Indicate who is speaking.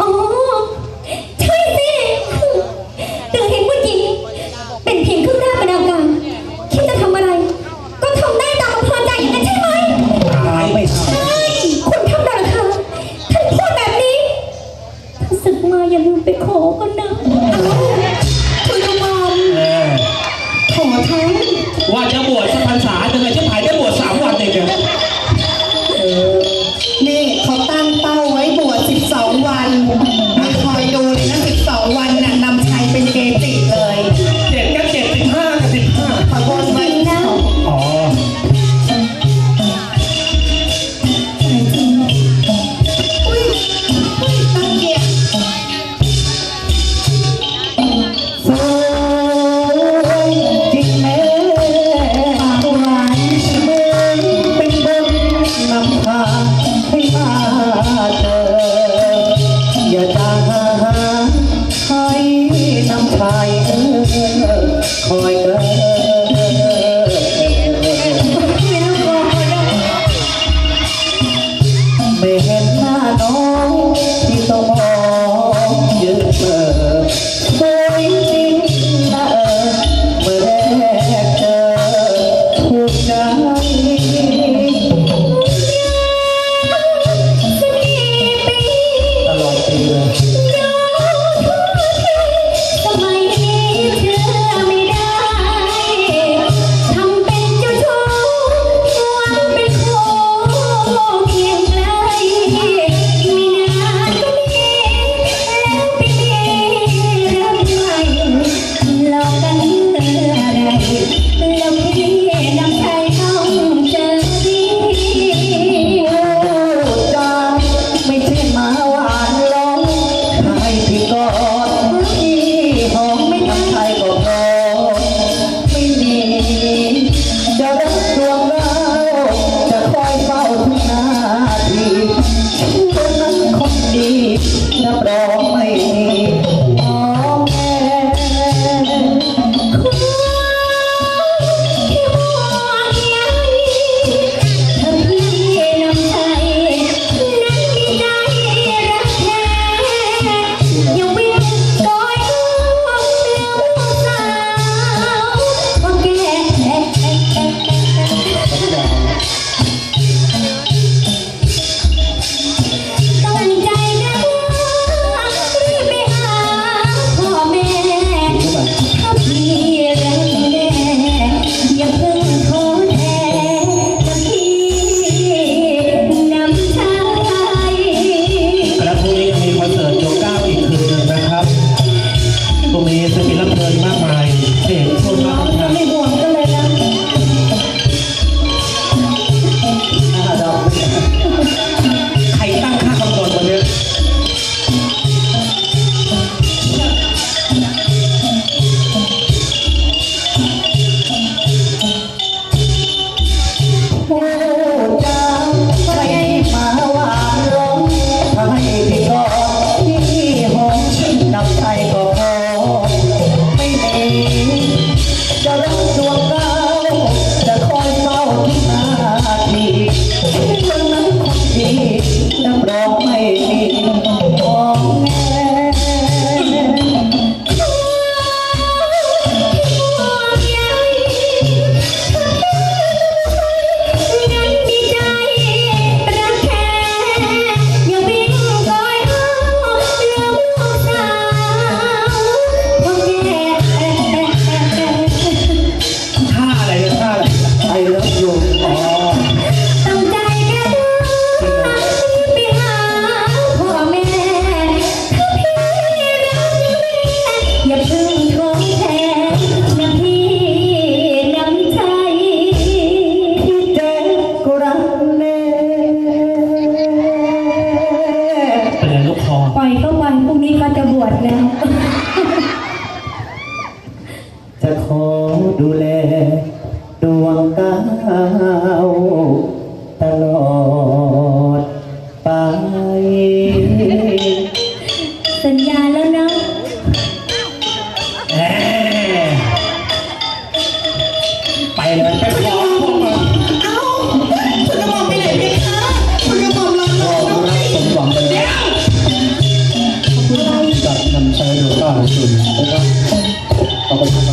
Speaker 1: Oh. ชายคอยเธอ คนดีรั
Speaker 2: บรองไม่ ยังนั้
Speaker 3: นคน
Speaker 2: ดีรับ
Speaker 1: ร
Speaker 2: อ
Speaker 3: ง
Speaker 4: ไม่มี ตลอด
Speaker 1: ไปสัญญาแล้วนะแห
Speaker 4: มไปเลยไป
Speaker 1: พร้อมพ
Speaker 2: วกมึ
Speaker 1: งเอ้า
Speaker 2: คุณ
Speaker 4: กะหอมไปไหนเพคะคุณกระหม่อม
Speaker 1: รอรอร
Speaker 2: อ
Speaker 1: สมหวัง
Speaker 2: ไป
Speaker 1: แล้ว
Speaker 4: จัดนำใช้โดยต้า
Speaker 1: น
Speaker 2: สุน
Speaker 3: นะครับเอา
Speaker 4: ไป